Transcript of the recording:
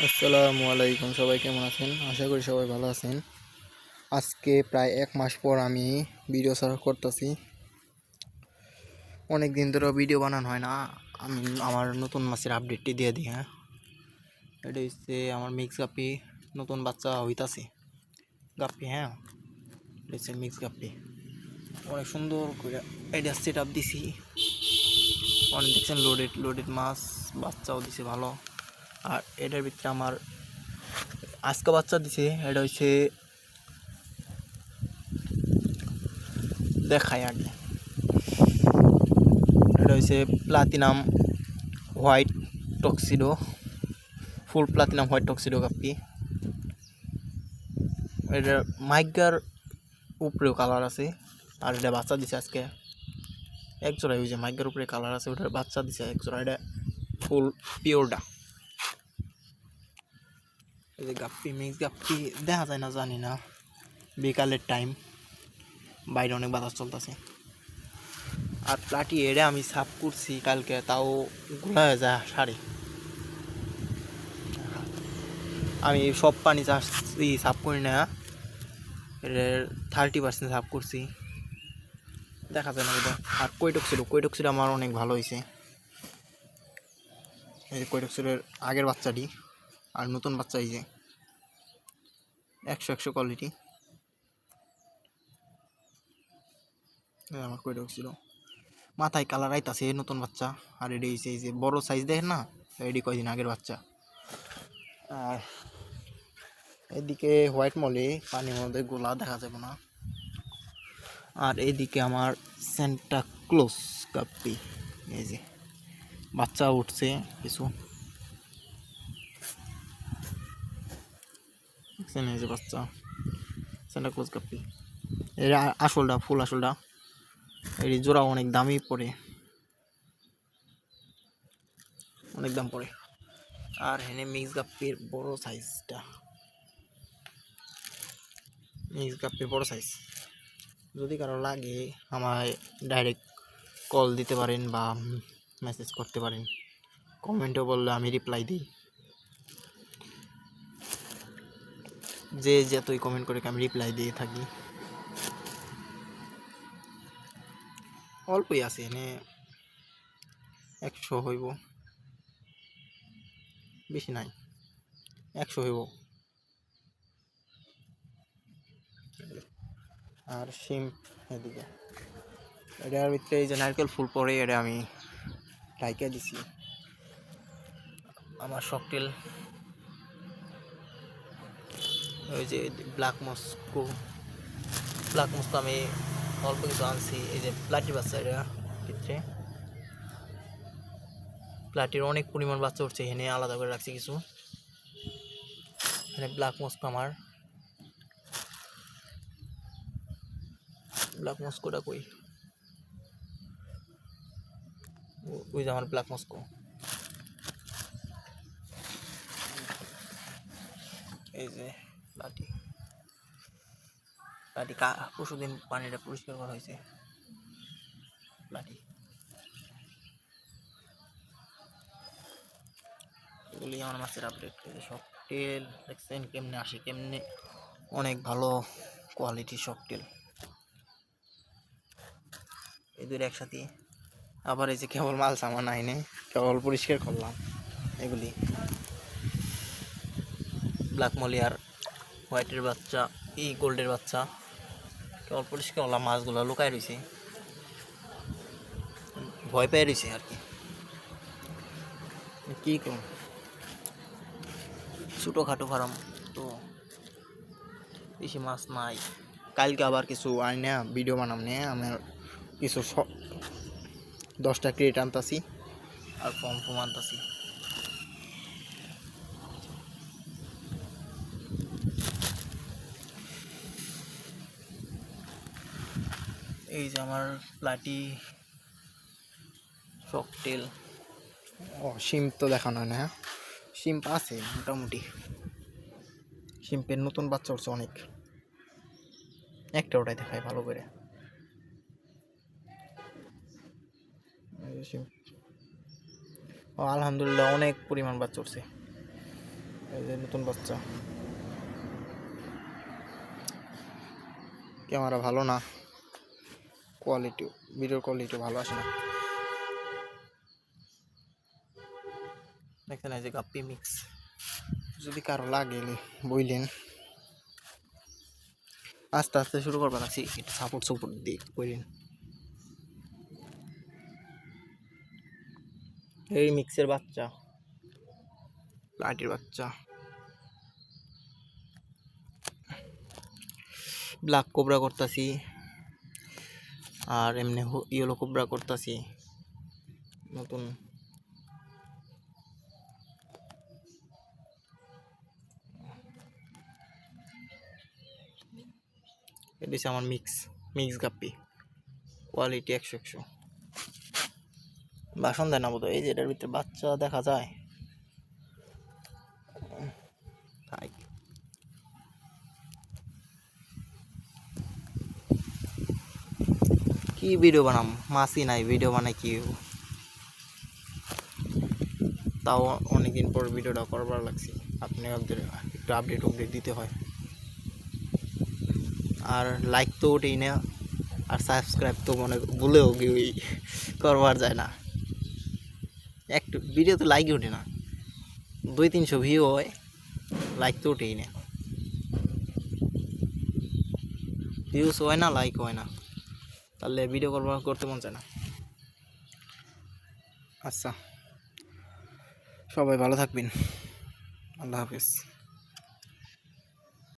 আসসালামু আলাইকুম, সবাই কেমন আছেন? আশা করি সবাই ভালো আছেন। আজকে প্রায় এক মাস পর আমি ভিডিও সার্চ করতেছি। অনেক দিন ধরে ভিডিও বানানো হয় না। আমি আমার নতুন মাছের আপডেটটি দিয়ে দিই হ্যাঁ। এটা হচ্ছে আমার মিক্স গাপ্পি নতুন বাচ্চা হইতাছে। গাপ্পি হ্যাঁ। এটা হচ্ছে মিক্স গাপ্পি অনেক সুন্দর করে এটা সেট আপ দিছি। অনেক দেখছেন লোডেড লোডেড মাছ, বাচ্চাও দিছে ভালো। আর এটার ভিতরে আমার আজকে বাচ্চা দিছে, এটা হচ্ছে দেখায় আগে এটা হচ্ছে platinum white tuxedo full platinum white tuxedo কাপি। এটা মাইগার উপরেও কালার আছে, আর এটা বাচ্চা দিছে আজকে। এক জোড়া হয়েছে মাইগার উপরে কালার আছে, ওটার বাচ্চা দিছে এক জোড়া, এটা ফুল পিওরটা এই যে গাপ্পি মিক্স গাপ্পি দেখা যায় না, জানি না। বিকালের টাইম বাইরে অনেক বাতাস চলতেছে। আর প্লাটি এড়ে আমি সাফ করছি কালকে, তাও গোলা হয়ে যায় সারে আমি সব পানি চাষ সাফ করি না। থার্টি পার্সেন্ট সাফ করছি। দেখা যায় না এটা আর কৈটক ছিল কৈটক ছিল আমার অনেক ভালো হয়েছে। এই যে কৈটক ছিলের আগের বাচ্চাটি, আর নতুন বাচ্চা এই যে। একশো একশো কোয়ালিটি আমার কই ছিল। মাথায় কালার আইতাছে নতুন বাচ্চা। আর এডি এই যে বড় সাইজ দেখেন না? এডি কয়দিন আগের বাচ্চা। আর এদিকে হোয়াইট মলি পানির মধ্যে গোলা দেখা যাবে না। আর এদিকে আমার সেন্টা ক্লোজ কাপ্পি এই যে, বাচ্চা উঠছে কিছু দেখছেন এই যে বাচ্চা সেন্টা ক্লোজ কাপ্পি এর আসলটা, ফুল আসলটা এর জোড়া অনেক দামি পড়ে অনেক দাম পড়ে আর হেনে মিক্স গাপ্পির বড় সাইজটা। মিক্স গাপ্পির বড় সাইজ। যদি কারও লাগে, আমায় ডাইরেক্ট কল দিতে পারেন বা মেসেজ করতে পারেন। কমেন্টও বললে আমি রিপ্লাই দিই। যে যতই কমেন্ট করে আমি রিপ্লাই দিয়ে থাকি। অল্পই আছে, এনে একশো হইব। বেশি নাই, একশো হইব। আর সিম এদিকে। এটার ভিতরে এই যে নারকেল ফুল পরে এটা আমি টাইকা দিছি। আমার শকটেল ওই যে ব্ল্যাক মস্কো ব্ল্যাক মস্কো আমি অল্প কিছু আনছি, এই যে প্লাটির বাচ্চা এটা ভিতরে। প্লাটির অনেক পরিমাণ বাচ্চা উঠছে এখানে, আলাদা করে রাখছি কিছু। এখানে ব্ল্যাক মস্কো আমার। ব্ল্যাক মস্কোটা কই? ওই যে আমার ব্ল্যাক মস্কো এই যে। দিন পানিটা পরিষ্কার করা হয়েছে। এগুলি আমার মাছের আপডেট সব টেল দেখছেন কেমনে আসে, কেমনে? অনেক ভালো কোয়ালিটির সব টেল এই দুটো একসাথে। আবার এই যে কেবল মাল সামান আইনে, কেবল পরিষ্কার করলাম। এগুলি। ব্ল্যাক মলি আর হোয়াইটের বাচ্চা, এই গোল্ডের বাচ্চা। পরিষ্কার করলাম মাছগুলো লুকায় রয়েছে ভয় পেয়ে রয়েছে আর কি। কী করুন ছোটোখাটো ফার্ম, তো বেশি মাছ নাই। কালকে আবার কিছু আই না, ভিডিও বানাম নে আমার কিছু দশটা ক্রেট আনতাছি আর ফর্ম ফর্ম আনতাছি। এই যে আমার প্লাটি ফকটেল ও, শিম তো দেখানো হয় না হ্যাঁ? শিম আছে, মোটামুটি। শিম্পের নতুন বাচ্চা উঠছে অনেক। একটা ওটাই দেখায় ভালো করে। ও, আলহামদুলিল্লাহ অনেক পরিমাণ বাচ্চা উঠছে। এই যে নতুন বাচ্চা। ক্যামেরা ভালো না। কোয়ালিটি ভিডিওর কোয়ালিটি ভালো আসে না। দেখছেন এই যে গাপ্পি মিক্স যদি কারও লাগে বইলেন। আস্তে আস্তে শুরু করবেন আছি একটু সাপোর্ট সাপোর্ট দিয়ে বইলেন। এই মিক্সের বাচ্চা। লাইটের বাচ্চা। ব্ল্যাক কোবরা করতেছি। আর এমনি ইয়েলো কোবরা করতেছি। নতুন। এটা আমার মিক্স মিক্স গাপ্পি। কোয়ালিটি একশো একশো। বাসন দেয় না বোধ এই যে এটার ভিতরে বাচ্চা দেখা যায়। তাই। কি ভিডিও বানাম? মাসি নাই ভিডিও বানাই কি তাও অনেকদিন পর ভিডিওটা করবার লাগছে। আপনি একটু আপডেট আপডেট দিতে হয়। আর লাইক তো ওঠেই না, আর সাবস্ক্রাইব তো মনে ভুলেও কি ওই করবার যায় না। একটু ভিডিও তো লাইকই ওঠে না। দুই তিনশো ভিউ হয় লাইক তো ওঠেই না। ভিউস হয় না লাইক হয় না। তাহলে ভিডিও কল করতে মন চায় না। আচ্ছা। সবাই ভালো থাকবেন। আল্লাহ হাফিজ।